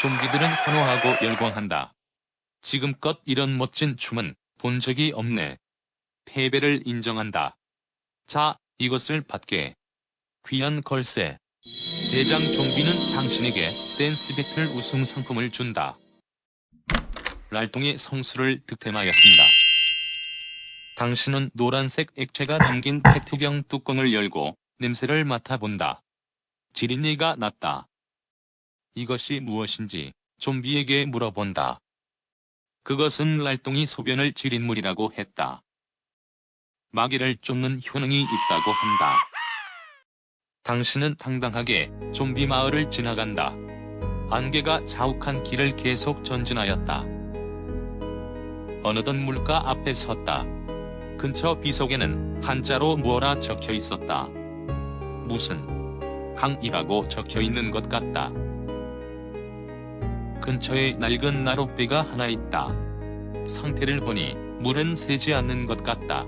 좀비들은 환호하고 열광한다. 지금껏 이런 멋진 춤은 본 적이 없네. 패배를 인정한다. 자, 이것을 받게. 귀한 걸세. 대장 좀비는 당신에게 댄스 배틀 우승 상품을 준다. 랄동의 성수를 득템하였습니다. 당신은 노란색 액체가 담긴 페트병 뚜껑을 열고 냄새를 맡아본다. 지린내가 났다. 이것이 무엇인지 좀비에게 물어본다. 그것은 랄동이 소변을 지린 물이라고 했다. 마귀를 쫓는 효능이 있다고 한다. 당신은 당당하게 좀비 마을을 지나간다. 안개가 자욱한 길을 계속 전진하였다. 어느덧 물가 앞에 섰다. 근처 비석에는 한자로 무어라 적혀 있었다. 무슨 강이라고 적혀 있는 것 같다. 근처에 낡은 나룻배가 하나 있다. 상태를 보니 물은 새지 않는 것 같다.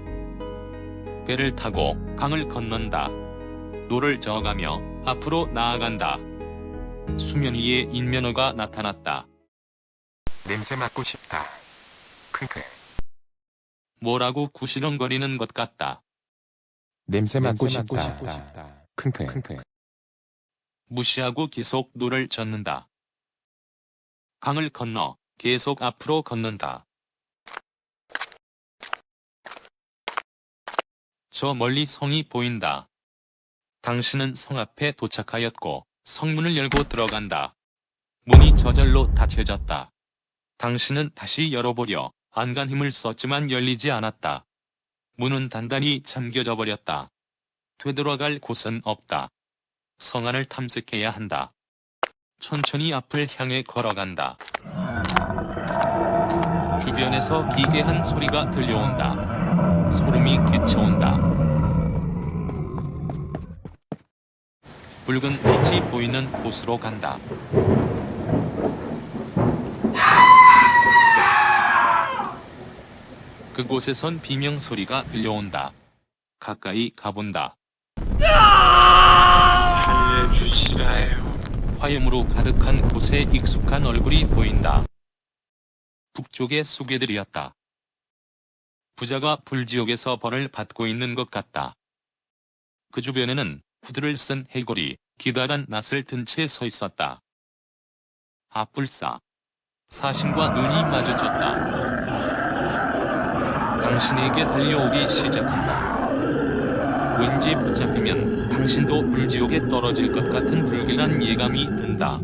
배를 타고 강을 건넌다. 노를 저어가며 앞으로 나아간다. 수면 위에 인면허가 나타났다. 냄새 맡고 싶다. 크크. 뭐라고 구시렁거리는 것 같다. 냄새 맡고 싶다. 크크. 무시하고 계속 노를 젓는다. 강을 건너 계속 앞으로 걷는다. 저 멀리 성이 보인다. 당신은 성 앞에 도착하였고 성문을 열고 들어간다. 문이 저절로 닫혀졌다. 당신은 다시 열어보려 안간 힘을 썼지만 열리지 않았다. 문은 단단히 잠겨져 버렸다. 되돌아갈 곳은 없다. 성 안을 탐색해야 한다. 천천히 앞을 향해 걸어간다. 주변에서 기괴한 소리가 들려온다. 소름이 끼쳐온다. 붉은 빛이 보이는 곳으로 간다. 그곳에선 비명 소리가 들려온다. 가까이 가본다. 화염으로 가득한 곳에 익숙한 얼굴이 보인다. 북쪽의 수괴들이었다. 부자가 불지옥에서 벌을 받고 있는 것 같다. 그 주변에는 후드를 쓴 해골이 기다란 낫을 든 채 서 있었다. 아뿔싸. 사신과 눈이 마주쳤다. 당신에게 달려오기 시작한다. 왠지 붙잡히면 당신도 불지옥에 떨어질 것 같은 불길한 예감이 든다.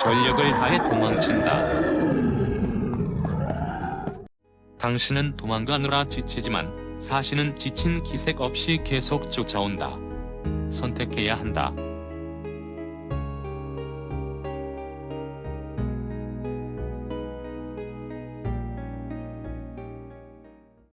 전력을 다해 도망친다. 당신은 도망가느라 지치지만 사신은 지친 기색 없이 계속 쫓아온다. 선택해야 한다.